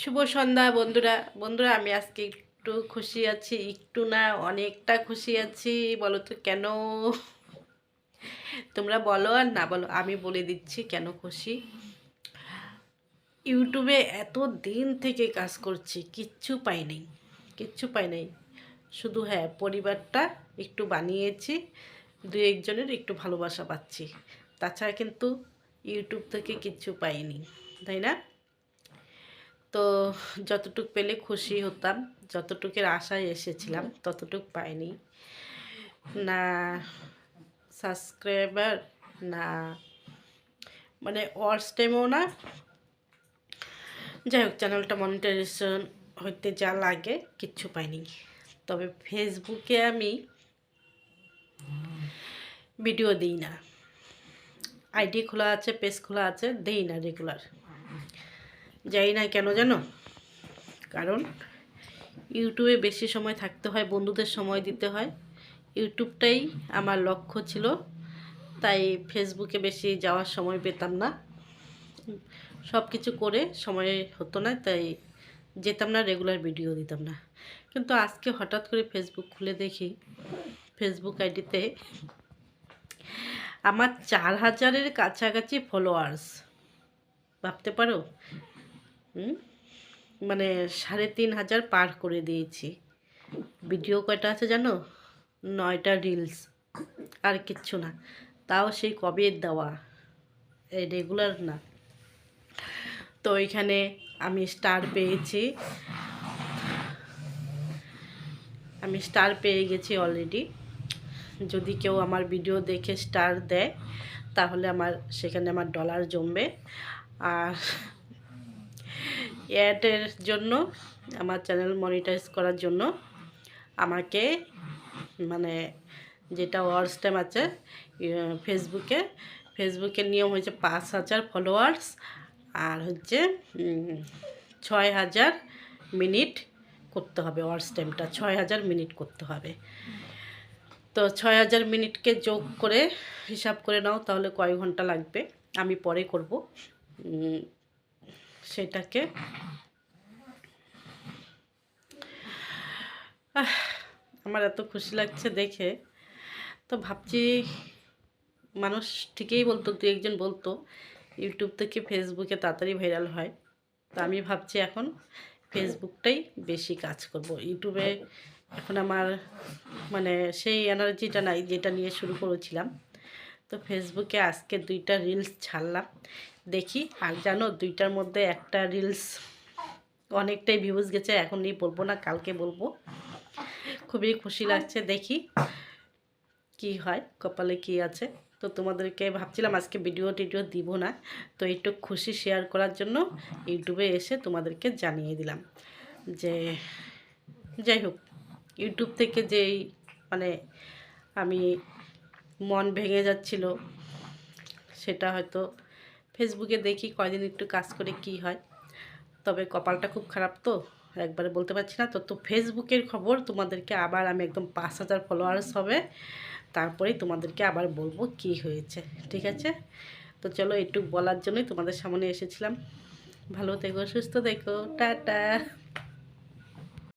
শুভ সন্ধ্যা বন্ধুরা। বন্ধুরা, আমি আজকে একটু খুশি আছি, একটু না, অনেকটা খুশি আছি। বলো তো কেন? তোমরা বলো আর না বলো, আমি বলে দিচ্ছি কেন খুশি। ইউটিউবে এত দিন থেকে কাজ করছি, কিচ্ছু পাই নাই, কিচ্ছু পাই নাই। শুধু হ্যাঁ পরিবারটা একটু বানিয়েছি, দু একজনের একটু ভালোবাসা পাচ্ছি। তাছাড়া কিন্তু ইউটিউব থেকে কিচ্ছু পাইনি, তাই না? তো যতটুক পেলে খুশি হতাম, যতটুকের আশায় এসেছিলাম, ততটুক পাইনি। না সাবস্ক্রাইবার, না মানে ওয়ার্স টাইমও না। যাই হোক চ্যানেলটা মনিটাইজেশন হইতে যা লাগে, কিচ্ছু পাইনি। তবে ফেসবুকে আমি ভিডিও দিই না। আইডি খোলা আছে পেজ খোলা আছে, দেই না রেগুলার যাই না কেন জানো? কারণ ইউটিউবে বেশি সময় থাকতে হয়, বন্ধুদের সময় দিতে হয়। ইউটিউবটাই আমার লক্ষ্য ছিল, তাই ফেসবুকে বেশি যাওয়ার সময় পেতাম না। সব কিছু করে সময় হতো না, তাই যেতাম না রেগুলার ভিডিও দিতাম না। কিন্তু আজকে হঠাৎ করে ফেসবুক খুলে দেখি, ফেসবুক আইডিতে আমার চার হাজারের কাছাকাছি ফলোয়ার্স ভাবতে পারো? মানে সাড়ে তিন হাজার পার করে দিয়েছি। ভিডিও কয়টা আছে জানো? নয়টা রিলস। আর কিচ্ছু না। তাও সেই কবে দেওয়া? এই রেগুলার না। তো এখানে আমি স্টার পেয়েছি। আমি স্টার পেয়ে গেছি অলরেডি যদি কেউ আমার ভিডিও দেখে স্টার দেয়, তাহলে আমার, সেখানে আমার ডলার জমবে। আর অ্যাডের জন্য, আমার চ্যানেল মনিটাইজ করার জন্য আমাকে মানে যেটা ওয়ার্স টাইম আছে ফেসবুকে ফেসবুকের নিয়ম হচ্ছে পাঁচ হাজার ফলোয়ার্স আর হচ্ছে ছয় হাজার মিনিট করতে হবে ওয়ার্স টাইমটা ছয় হাজার মিনিট করতে হবে। তো ছয় হাজার মিনিটকে যোগ করে হিসাব করে নাও, তাহলে কয় ঘণ্টা লাগবে, আমি পরে করব। সেটাকে। আমার এত খুশি লাগছে দেখে। তো ভাবছি মানুষ ঠিকই বলতো, দু একজন বলতো, ইউটিউব থেকে ফেসবুকে তাড়াতাড়ি ভাইরাল হয়। তো আমি ভাবছি এখন ফেসবুকটাই বেশি কাজ করব। ইউটিউবে এখন আমার মানে সেই এনার্জিটা নাই যেটা নিয়ে শুরু করেছিলাম। তো ফেসবুকে আজকে দুইটা রিলস ছাড়লাম। দেখি, আর জানো দুইটার মধ্যে একটা রিলস অনেকটাই ভিউজ গেছে, এখন নিয়ে বলব না, কালকে বলব। খুবই খুশি লাগছে, দেখি কি হয়, কপালে কি আছে। তো তোমাদেরকে ভাবছিলাম আজকে ভিডিও টিডিও দিব না, তো একটু খুশি শেয়ার করার জন্য ইউটিউবে এসে তোমাদেরকে জানিয়ে দিলাম যে, যাই হোক, ইউটিউব থেকে যেই মানে আমি মন ভেঙে যাচ্ছিল, সেটা হয়তো ফেসবুকে দেখি কয়দিন একটু কাজ করে কি হয়। তবে কপালটা খুব খারাপ তো, একবারে বলতে পারছি না। তো তো ফেসবুকের খবর তোমাদেরকে আবার আমি একদম পাঁচ হাজার ফলোয়ার্স হবে। তারপরেই তোমাদেরকে আবার বলব কি হয়েছে, ঠিক আছে? তো চলো একটু বলার জন্যই তোমাদের সামনে এসেছিলাম। ভালো থেকো, সুস্থ দেখো টাটা।